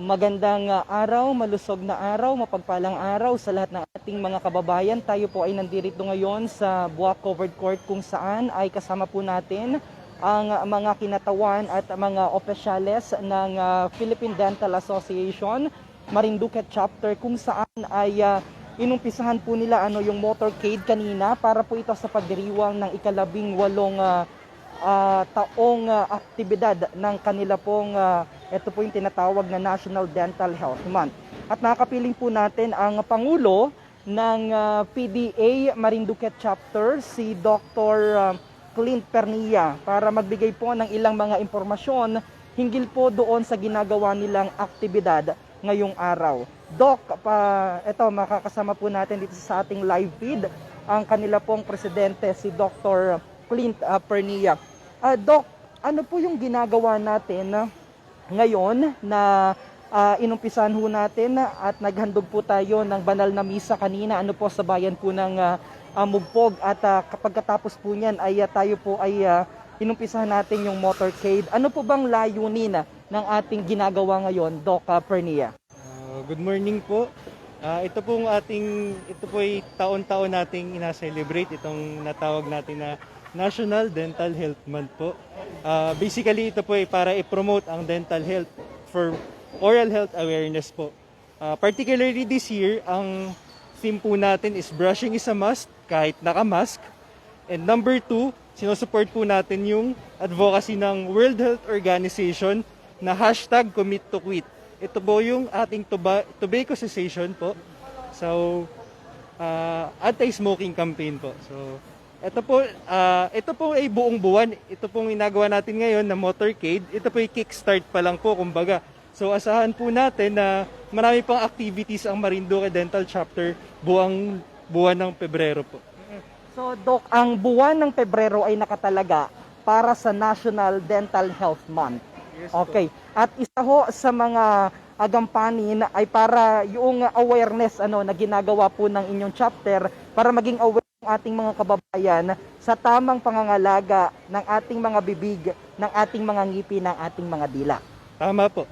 Magandang ah, araw, malusog na araw, mapagpalang araw sa lahat ng ating mga kababayan. Tayo po ay nandito ngayon sa Buwak Covered Court kung saan ay kasama po natin ang mga kinatawan at mga opisyales ng ah, Philippine Dental Association Marinduque Chapter kung saan ay ah, inumpisahan po nila ano yung motorcade kanina para po ito sa pagdiriwang ng ikalabing walong ah, taong ah, aktibidad ng kanila pong ah, ito po yung tinatawag na National Dental Health Month. At nakapiling po natin ang Pangulo ng ah, PDA Marinduque Chapter, si Dr. ah, Clint Pernia para magbigay po ng ilang mga impormasyon hinggil po doon sa ginagawa nilang aktibidad ngayong araw. Doc, pa, ito makakasama po natin dito sa ating live feed ang kanila pong presidente si Dr. Clint ah, Pernia. Ah, Doc, ano po yung ginagawa natin ngayon na ah, inumpisahan ho natin at naghandog po tayo ng banal na misa kanina ano po sa bayan po ng ah, Mugpog at ah, kapag katapos po niyan ay ah, tayo po ay ah, inumpisahan natin yung motorcade. Ano po bang layunin ah, ng ating ginagawa ngayon, Doc ah, Pernia? Uh, good morning po. Ah, ito pong ating ito po ay taon-taon nating ina-celebrate itong natawag natin na National Dental Health Month po. Ah, basically ito po ay para i-promote ang dental health for oral health awareness po. Ah, particularly this year, ang theme po natin is brushing is a must kahit naka-mask. And number two, sinusupport po natin yung advocacy ng World Health Organization na hashtag commit to quit. Ito po yung ating tuba, tobacco cessation po. So, ah, anti-smoking campaign po. So, ito po, ah, ito po ay buong buwan. Ito pong ginagawa natin ngayon na motorcade. Ito po ay kickstart pa lang po, kumbaga. So, asahan po natin na marami pang activities ang Marinduque Dental Chapter buwang buwan ng Pebrero po. So, Doc, ang buwan ng Pebrero ay nakatalaga para sa National Dental Health Month. Yes Okay. At isa ho sa mga agampanin ay para yung awareness ano na ginagawa po ng inyong chapter para maging aware ating mga kababayan sa tamang pangangalaga ng ating mga bibig, ng ating mga ngipi, ng ating mga dila. Tama po.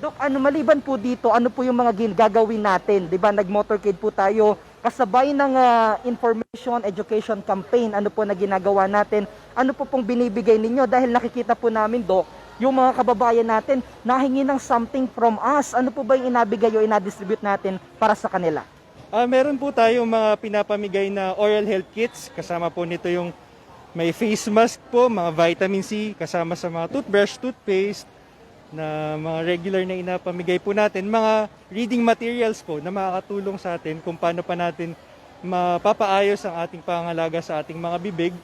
Dok, ano maliban po dito, ano po yung mga gagawin natin? 'Di ba? Nag-motorcade po tayo kasabay ng ah, information education campaign. Ano po na ginagawa natin? Ano po pong binibigay ninyo dahil nakikita po namin, Dok, yung mga kababayan natin nahingi ng something from us. Ano po ba yung inabigay o inadistribute natin para sa kanila? Ah, meron po tayong mga pinapamigay na oral health kits. Kasama po nito yung may face mask po, mga vitamin C, kasama sa mga toothbrush, toothpaste, na mga regular na inapamigay po natin. Mga reading materials po na makakatulong sa atin kung paano pa natin mapapaayos ang ating pangalaga sa ating mga bibig.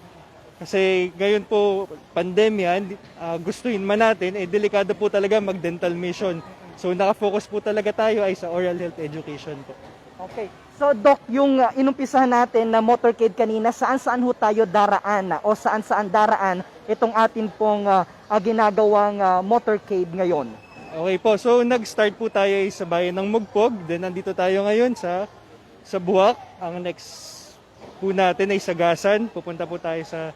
Kasi ngayon po, pandemya, hindi- ah, gustuin man natin, eh delikado po talaga mag-dental mission. So nakafocus po talaga tayo ay sa oral health education po. Okay. So, Doc, yung uh, inumpisahan natin na motorcade kanina, saan-saan ho tayo daraan o saan-saan daraan itong atin pong uh, uh, ginagawang uh, motorcade ngayon? Okay po, so nag-start po tayo ay sa bayan ng Mugpog, then nandito tayo ngayon sa sa Buwak. Ang next po natin ay sa Gasan. Pupunta po tayo sa,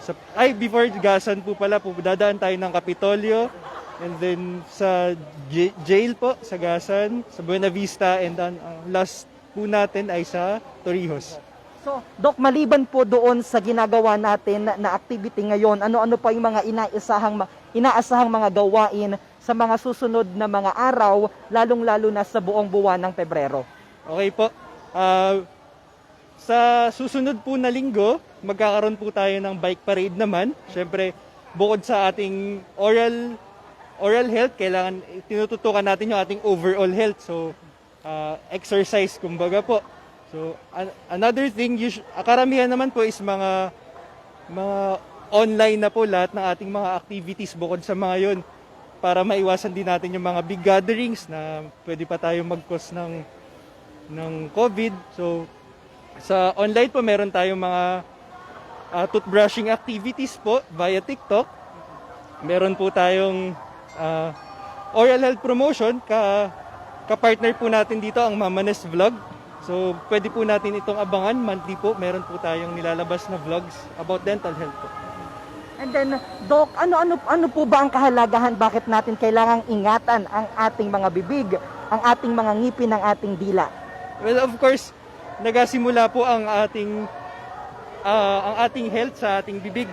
sa ay before Gasan po pala, po dadaan tayo ng Kapitolyo and then sa j- jail po sa Gasan, sa Buena Vista and then ang last po natin ay sa Torrijos. So, Doc, maliban po doon sa ginagawa natin na, na activity ngayon, ano-ano pa yung mga inaasahang, inaasahang mga gawain sa mga susunod na mga araw, lalong-lalo na sa buong buwan ng Pebrero? Okay po. Ah, sa susunod po na linggo, magkakaroon po tayo ng bike parade naman. Siyempre, bukod sa ating oral oral health, kailangan tinututukan natin yung ating overall health. So, ah, exercise kumbaga po. So, an- another thing, us- ah, karamihan naman po is mga mga online na po lahat ng ating mga activities bukod sa mga yon para maiwasan din natin yung mga big gatherings na pwede pa tayo mag-cause ng ng COVID. So, sa online po, meron tayong mga ah, toothbrushing activities po via TikTok. Meron po tayong ah, oral health promotion. Ka, ka-partner po natin dito ang Mamanes Vlog. So, pwede po natin itong abangan. Monthly po, meron po tayong nilalabas na vlogs about dental health po. And then, Doc, ano-ano ano po ba ang kahalagahan? Bakit natin kailangang ingatan ang ating mga bibig, ang ating mga ngipin, ang ating dila? Well, of course, nagasimula po ang ating ah, ang ating health sa ating bibig.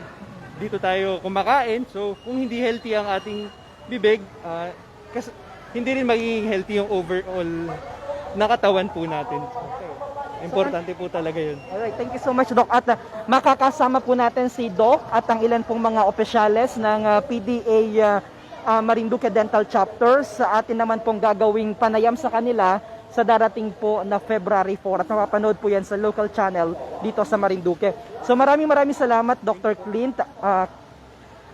Dito tayo kumakain. So, kung hindi healthy ang ating bibig, ah, kas- hindi rin magiging healthy yung overall nakatawan po natin. Importante po talaga yun. Alright, thank you so much, Doc. At uh, makakasama po natin si Doc at ang ilan pong mga opisyales ng uh, PDA uh, uh, Marinduque Dental Chapter sa atin naman pong gagawing panayam sa kanila sa darating po na February 4 at mapapanood po yan sa local channel dito sa Marinduque. So maraming maraming salamat Dr. Clint. Uh,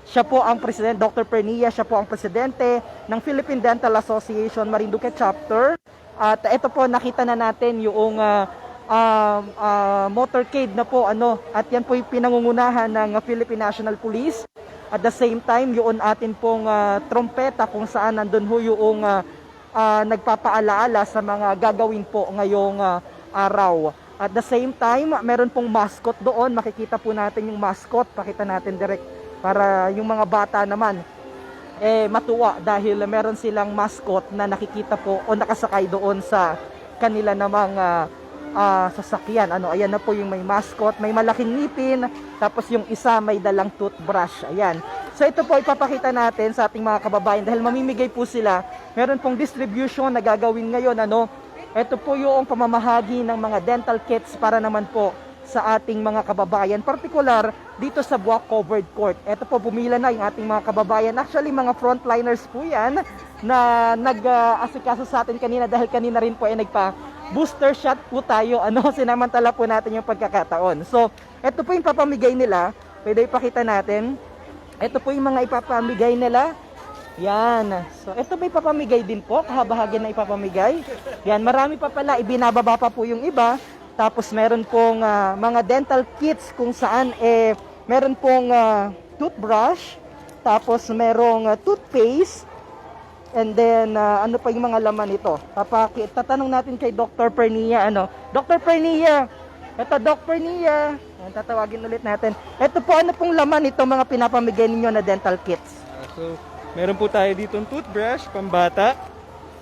siya po ang presidente, Dr. Pernia, siya po ang presidente ng Philippine Dental Association Marinduque Chapter. At ito po nakita na natin yung uh, um, uh, motorcade na po ano at yan po yung pinangungunahan ng Philippine National Police. At the same time, yung atin pong uh, trompeta kung saan nandun ho yung uh, uh, nagpapaalaala sa mga gagawin po ngayong uh, araw. At the same time, meron pong mascot doon. Makikita po natin yung mascot. Pakita natin direct para yung mga bata naman eh matuwa dahil meron silang mascot na nakikita po o nakasakay doon sa kanila namang ah, ah, sasakyan. Ano, ayan na po yung may mascot, may malaking ngipin, tapos yung isa may dalang toothbrush. Ayan. So ito po ipapakita natin sa ating mga kababayan dahil mamimigay po sila. Meron pong distribution na gagawin ngayon ano. Ito po yung pamamahagi ng mga dental kits para naman po sa ating mga kababayan, particular dito sa Buwak Covered Court. Ito po, bumila na yung ating mga kababayan. Actually, mga frontliners po yan na nag-asikaso sa atin kanina dahil kanina rin po ay nagpa booster shot po tayo. Ano, sinamantala po natin yung pagkakataon. So, ito po yung papamigay nila. Pwede ipakita natin. Ito po yung mga ipapamigay nila. Yan. So, ito may papamigay din po. Kahabahagi na ipapamigay. Yan, marami pa pala. Ibinababa pa po yung iba. Tapos meron pong ah, mga dental kits kung saan eh meron pong ah, toothbrush, tapos merong ah, toothpaste, and then ah, ano pa yung mga laman nito. Papaki tatanong natin kay Dr. Pernia ano. Dr. Pernia. Ito Dr. Pernia. Ayan, tatawagin ulit natin. Ito po ano pong laman nito mga pinapamigay ninyo na dental kits. Ah, so, meron po tayo dito toothbrush pambata,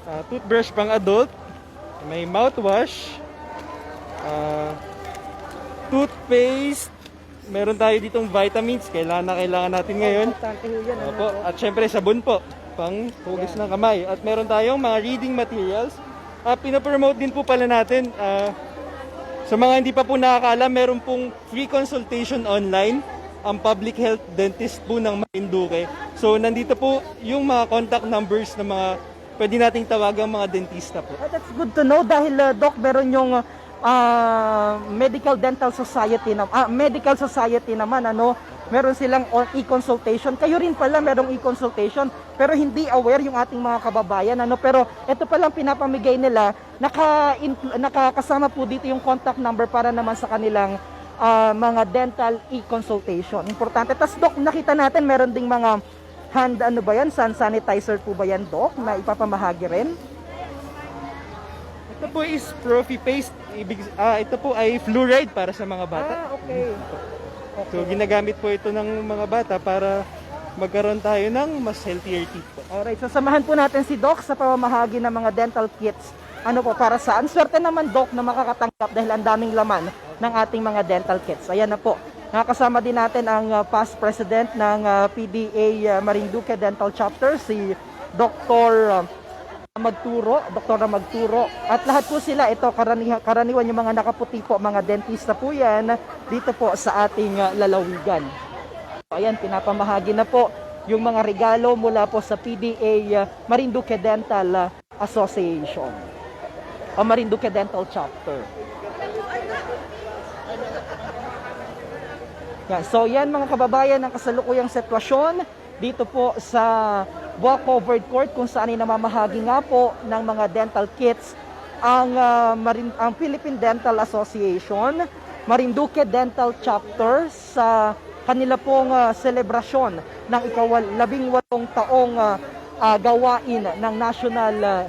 ah, toothbrush pang adult, may mouthwash, ah, toothpaste, meron tayo ditong vitamins, kailangan na kailangan natin ngayon. Ano Opo, po? at syempre sabon po, pang hugas ng kamay. At meron tayong mga reading materials. Uh, pinapromote din po pala natin, ah, sa mga hindi pa po nakakaalam, meron pong free consultation online ang public health dentist po ng Marinduque. So nandito po yung mga contact numbers ng mga pwede nating tawagang mga dentista po. Ah, that's good to know dahil uh, doc meron yung ah, Medical Dental Society na ah, Medical Society naman ano? Meron silang on- e-consultation. Kayo rin pala merong e-consultation pero hindi aware yung ating mga kababayan ano? Pero ito palang pinapamigay nila naka nakakasama po dito yung contact number para naman sa kanilang ah, mga dental e-consultation. Importante. Tas doc nakita natin meron ding mga hand ano ba yan? Sun sanitizer po ba yan doc na ipapamahagi rin Ito po is Profi Paste. Ibig, ah, ito po ay fluoride para sa mga bata. Ah, okay. So ginagamit po ito ng mga bata para magkaroon tayo ng mas healthier teeth po. Alright, so samahan po natin si Doc sa pamamahagi ng mga dental kits. Ano po, para saan? Swerte naman, Doc, na makakatanggap dahil ang daming laman ng ating mga dental kits. Ayan na po. Nakakasama din natin ang uh, past president ng uh, PDA uh, Marinduque Dental Chapter, si Dr. uh, Magturo, Dr. Magturo. At lahat po sila, ito, karaniwan, karaniwan yung mga nakaputi po, mga dentista po yan, dito po sa ating uh, lalawigan. So, ayan, pinapamahagi na po yung mga regalo mula po sa PDA uh, Marinduque Dental uh, Association o Marinduque Dental Chapter. Yan. So yan mga kababayan ang kasalukuyang sitwasyon dito po sa Buwak Covered Court kung saan ay namamahagi nga po ng mga dental kits ang, ah, Marin- ang Philippine Dental Association, Marinduque Dental Chapter sa kanila pong ah, selebrasyon ng ikawal labing walong taong ah, ah, gawain ng National ah,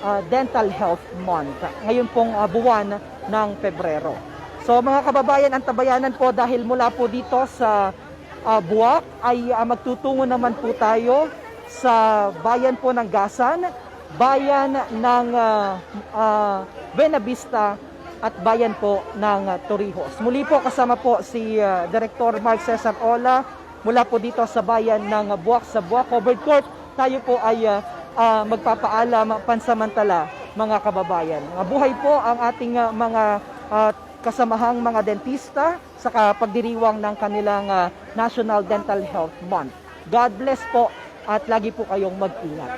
ah, Dental Health Month. Ngayon pong ah, buwan ng Pebrero. So mga kababayan, ang tabayanan po dahil mula po dito sa ah, Buwak ay ah, magtutungo naman po tayo sa bayan po ng Gasan, bayan ng ah, ah, Buenavista at bayan po ng ah, Torrijos. Muli po kasama po si ah, Director Mark Cesar Ola mula po dito sa bayan ng Buwak sa Buwak Covered Court. Tayo po ay ah, ah, magpapaalam pansamantala mga kababayan. Mabuhay po ang ating ah, mga ah, kasamahang mga dentista sa pagdiriwang ng kanilang ah, National Dental Health Month. God bless po at lagi po kayong mag-ingat.